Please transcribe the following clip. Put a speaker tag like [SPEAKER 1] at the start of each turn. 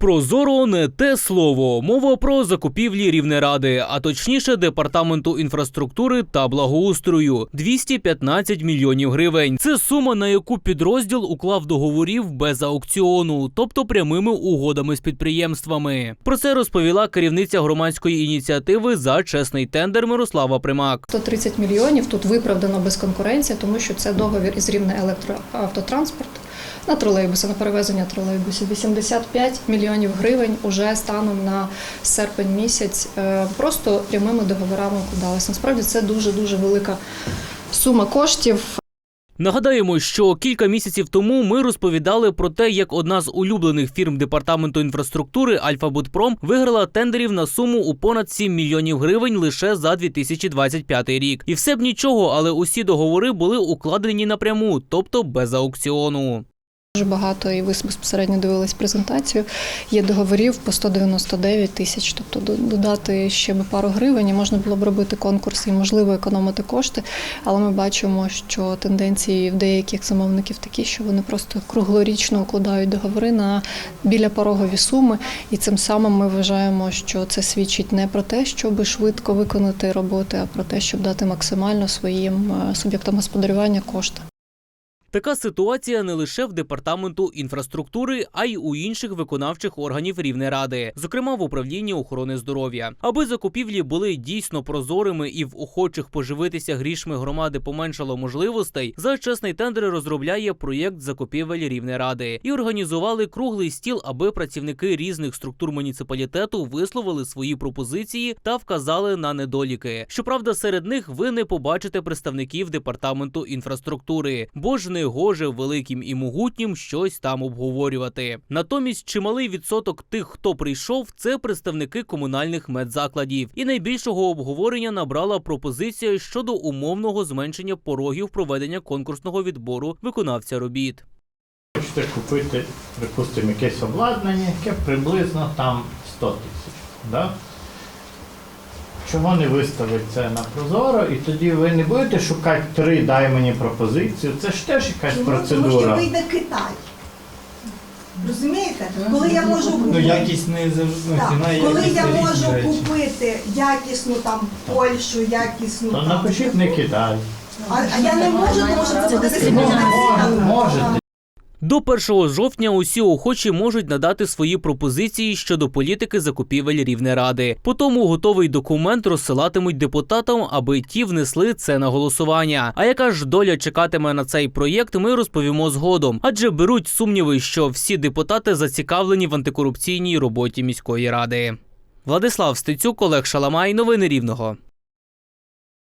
[SPEAKER 1] Прозоро не те слово. Мова про закупівлі Рівнеради, а точніше департаменту інфраструктури та благоустрою 215 мільйонів гривень. Це сума, на яку підрозділ уклав договорів без аукціону, тобто прямими угодами з підприємствами. Про це розповіла керівниця громадської ініціативи за чесний тендер Мирослава Примак.
[SPEAKER 2] 130 мільйонів тут виправдано без конкуренції, тому що це договір із рівне електроавтотранспорт на тролейбуси, на перевезення тролейбусів. 85 мільйонів гривень уже станом на серпень місяць е, просто прямими договорами укладалися. Насправді це дуже дуже велика сума коштів.
[SPEAKER 1] Нагадаємо, що кілька місяців тому ми розповідали про те, як одна з улюблених фірм департаменту інфраструктури Альфа-Будпром виграла тендерів на суму у понад 7 мільйонів гривень лише за 2025 рік. І все б нічого, але усі договори були укладені напряму, тобто без аукціону.
[SPEAKER 2] Дуже багато, і ви безпосередньо дивились презентацію. Є договорів по 199 тисяч. Тобто додати ще би пару гривень, і можна було б робити конкурс і можливо економити кошти. Але ми бачимо, що тенденції в деяких замовників такі, що вони просто круглорічно укладають договори на біля порогові суми. І цим самим ми вважаємо, що це свідчить не про те, щоб швидко виконати роботи, а про те, щоб дати максимально своїм е, суб'єктам господарювання кошти.
[SPEAKER 1] Така ситуація не лише в департаменту інфраструктури, а й у інших виконавчих органів Рівнеради, зокрема в управлінні охорони здоров'я. Аби закупівлі були дійсно прозорими і в охочих поживитися грішми громади поменшало можливостей. За чесний тендер розробляє проєкт закупівель Рівнеради і організували круглий стіл, аби працівники різних структур муніципалітету висловили свої пропозиції та вказали на недоліки. Щоправда, серед них ви не побачите представників департаменту інфраструктури, бо ж не гоже великим і могутнім щось там обговорювати. Натомість чималий відсоток тих, хто прийшов, це представники комунальних медзакладів. І найбільшого обговорення набрала пропозиція щодо умовного зменшення порогів проведення конкурсного відбору виконавця робіт.
[SPEAKER 3] Хочете купити, припустимо, якесь обладнання, яке приблизно там 100 тисяч. Да? Чого не виставить це на прозоро, і тоді ви не будете шукати три, дай мені пропозицію. Це ж теж якась
[SPEAKER 4] Чому? Тому що вийде Китай. Розумієте? Коли я можу
[SPEAKER 5] Ну,
[SPEAKER 4] купити,
[SPEAKER 5] якість не завжди ну,
[SPEAKER 4] так,
[SPEAKER 5] ціна
[SPEAKER 4] коли
[SPEAKER 5] якість
[SPEAKER 4] я
[SPEAKER 5] різні
[SPEAKER 4] можу
[SPEAKER 5] речі.
[SPEAKER 4] купити якісну там Польщу, якісну
[SPEAKER 3] То
[SPEAKER 4] там.
[SPEAKER 3] напишіть не Китай.
[SPEAKER 4] А, а я не можу, тому що це буде дискримінація.
[SPEAKER 3] Можете.
[SPEAKER 1] До 1 жовтня усі охочі можуть надати свої пропозиції щодо політики закупівель Рівнеради. Потому готовий документ розсилатимуть депутатам, аби ті внесли це на голосування. А яка ж доля чекатиме на цей проєкт, ми розповімо згодом, адже беруть сумніви, що всі депутати зацікавлені в антикорупційній роботі міської ради. Владислав Стецюк, Олег Шаламай, новини Рівного.